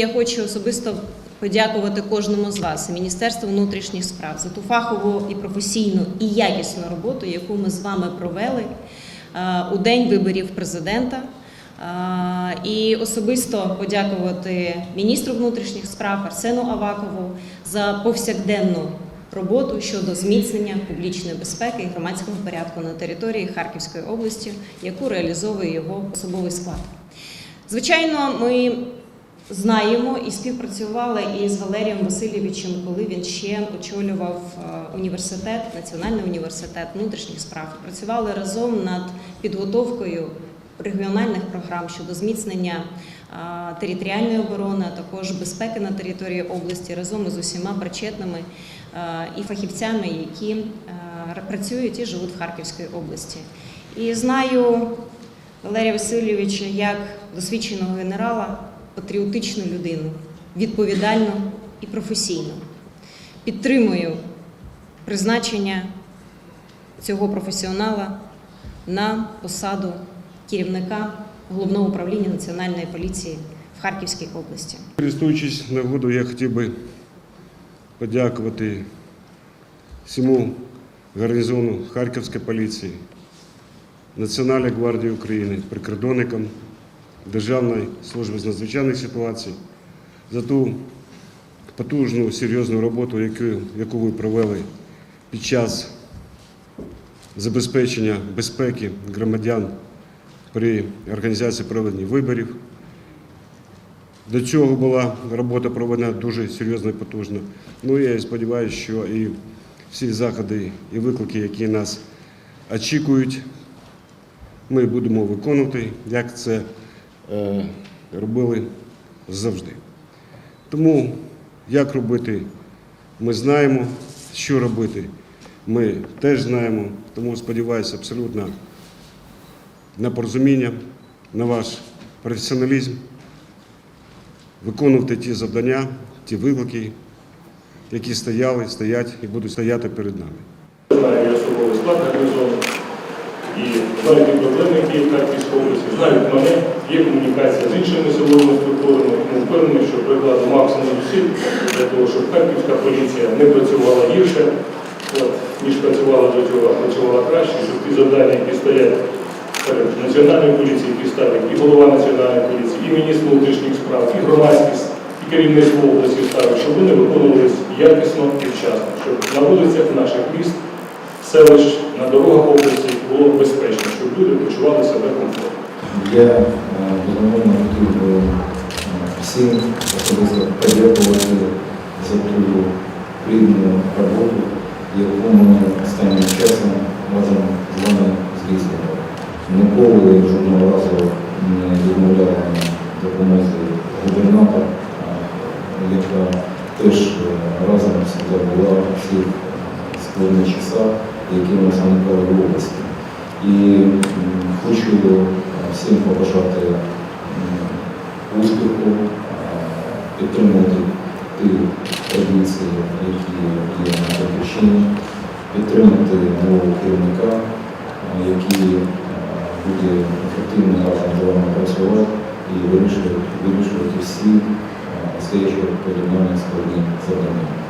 Я хочу особисто подякувати кожному з вас, Міністерству внутрішніх справ, за ту фахову і професійну і якісну роботу, яку ми з вами провели е, у день виборів президента. Е, І особисто подякувати міністру внутрішніх справ Арсену Авакову за повсякденну роботу щодо зміцнення публічної безпеки і громадського порядку на території Харківської області, яку реалізовує його особовий склад. Звичайно, ми знаємо і співпрацювали із Валерієм Васильовичем, коли він ще очолював е, університет, Національний університет внутрішніх справ. Працювали разом над підготовкою регіональних програм щодо зміцнення е, територіальної оборони, а також безпеки на території області разом із усіма причетними е, і фахівцями, які працюють і живуть в Харківській області. І знаю Валерія Васильовича як досвідченого генерала, патріотичну людину, відповідальну і професійну. Підтримую призначення цього професіонала на посаду керівника головного управління Національної поліції в Харківській області. Користуючись нагодою, я хотів би подякувати всьому гарнізону Харківської поліції, Національній гвардії України, прикордонникам Державної служби з надзвичайних ситуацій за ту потужну, серйозну роботу, яку, яку ви провели під час забезпечення безпеки громадян при організації проведення виборів. До цього була робота проведена дуже серйозно і потужно. Ну я сподіваюся, що і всі заходи і виклики, які нас очікують, ми будемо виконувати, як це робили завжди. Тому як робити, ми знаємо, що робити, ми теж знаємо. Тому сподіваюся абсолютно на порозуміння, на ваш професіоналізм виконувати ті завдання, ті виклики, які стояли, стоять і будуть стояти перед нами. Знаю і особовий склад гарнізону, і знаю ті проблеми, які є в Харківській області, знають мене, є комунікація з іншими силовими структурами, тому впевнений, що прикладу максимум зусиль для того, щоб Харківська поліція не працювала гірше, ніж працювала до цього, а працювала краще, щоб ті завдання, які стоять перед національною поліцією, які ставить і голова національної поліції, і міністр внутрішніх справ, і громадськість, і керівництво області ставить, щоб вони виконувалися якісно і вчасно, щоб на вулицях наших міст селищ на дорогах області було безпечно, щоб люди почували себе комфортно. Я е, безумовно хотів би е, всім особисто подякувати за ту плідну роботу, яку ми останнім часом разом з вами здійснювали. Ніколи жодного разу не відмовляла допомозі губернатора, яка теж е, разом завжди була у всіх складних часах, які ми заникали в області. І хочу е, всім побажати успіху, е, підтримувати ті традиції, які є на Батьківщині, підтримати нового керівника, е, який буде ефективно разом з вами працювати і вирішувати, всі е, перед нами складні завдання.